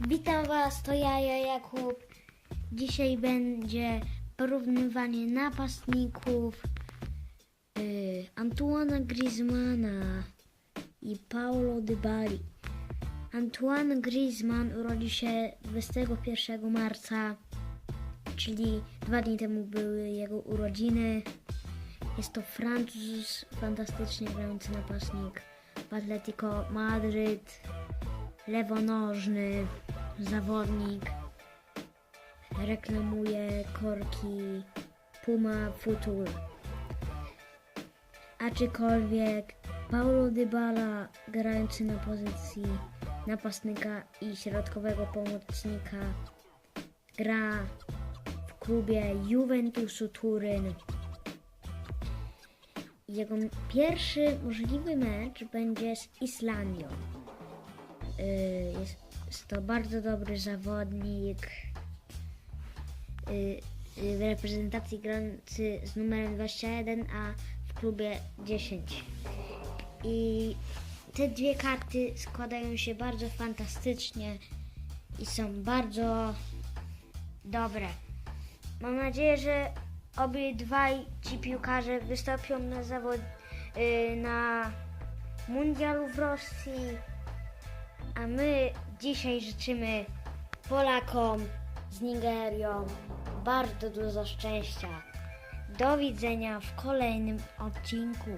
Witam Was, to ja, ja Jakub. Dzisiaj będzie porównywanie napastników y, Antoana Griezmana i Paulo Dybali. Antoine Griezmann urodził się 21 marca, czyli dwa dni temu były jego urodziny. Jest to Francuz, fantastycznie grający napastnik w Atletico Madryt, lewonożny zawodnik. Reklamuje korki Puma Futur. Aczkolwiek Paulo Dybala grający na pozycji napastnika i środkowego pomocnika gra w klubie Juventusu Turyn. Jego pierwszy możliwy mecz będzie z Islandią. Y, Jest, to bardzo dobry zawodnik y, y, w reprezentacji grający z numerem 21, a w klubie 10. I te dwie karty składają się bardzo fantastycznie i są bardzo dobre. Mam nadzieję, że obydwaj ci piłkarze wystąpią na zawod na mundialu w Rosji. A my dzisiaj życzymy Polakom z Nigerią bardzo dużo szczęścia. Do widzenia w kolejnym odcinku.